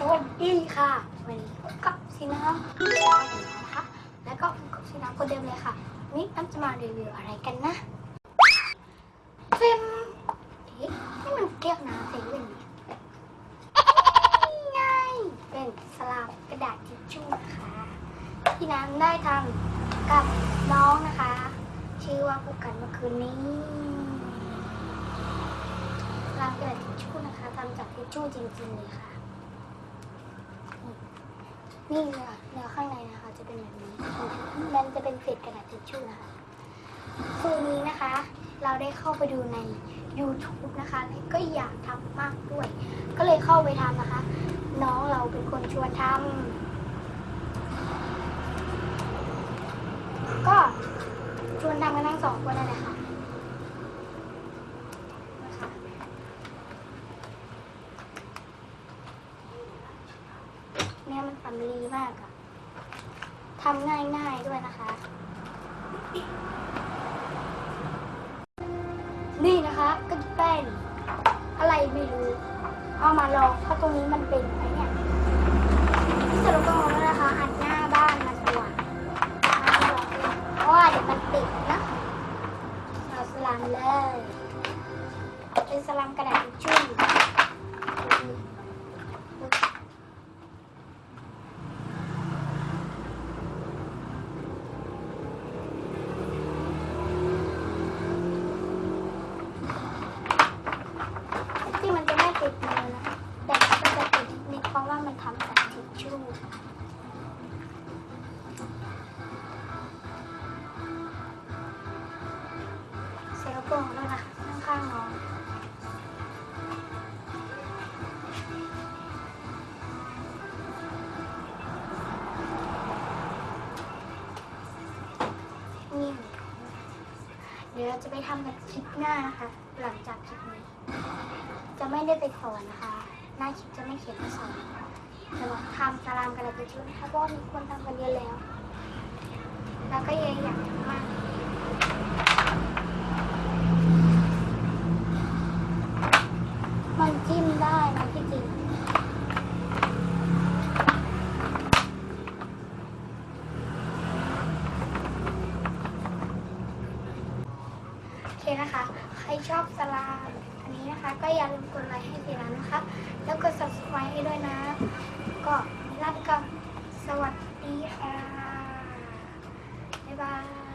สวัสดีค่ะ วันนี้พบกับซีน้ำซีน้ำนะคะ แล้วก็พบกับซีน้ำคนเดิมเลยค่ะนี่น้ำจะมารีวิวอะไรกันนะเฟมเอ๊ะนี่มันแก้วน้ำเซเว่นนี่นี่ไงเป็นสลามกระดาษทิชชู่นะคะที่น้ำได้ทำกับน้องนะคะ ชื่อว่าพบกันเมื่อคืนนี้รางกระดาษทิชชู่นะคะทำจากทิชชู่จริงๆเลยค่ะ นี่เนื้อเนื้อข้างในนะคะจะเป็นแบบนี้ มันจะเป็นเศษกระดาษทิชชู่นะคะคืนนี้นะคะ เราได้เข้าไปดูใน YouTube นะคะก็อยากทำมากด้วย ก็เลยเข้าไปทำนะคะ น้องเราเป็นคนชวนทำก็ชวนทำกันทั้งสองคนนั่นแหละ เนี่ยมันสำลีมากอะทำง่ายๆด้วยนะคะ นี่นะคะก็จะเป็นอะไรไม่รู้ เอามาลองเพราะตรงนี้มันเป็นอะไรเนี่ยสรุปก็แล้วนะคะอัดหน้าบ้านมาสว่างมาลองเพราะว่าเดี๋ยวมันติดนะเอาสลัมเลย เป็นสลัมกระดาษชชู่ ที่มันจะไม่ติดมือนะแต่มันก็จะติดนิดเพราะว่ามันทำจากทิชชู่เซลโป่งด้วยนะข้างๆน้องเดี๋ยวเราจะไปทำกันคลิปหน้านะคะ หลังจากคลิปนี้ จะไม่ได้ไปสอนนะคะหน้าคลิปจะไม่เขียนมาสอนจะบอกทำสลามกระดาษทิชชู่นะคะเพราะว่ามีคนทำกันเยอะแล้ว แล้วก็ยังอยากทำมากมันจิ้มได้นะที่จริงโอเคนะคะ ใครชอบสลาม นะคะ ก็อย่าลืมกดไลค์ให้สีน้ำนะคะ แล้วกด subscribe ให้ด้วยนะ ก็ลาไปก่อนสวัสดีค่ะ บ๊ายบาย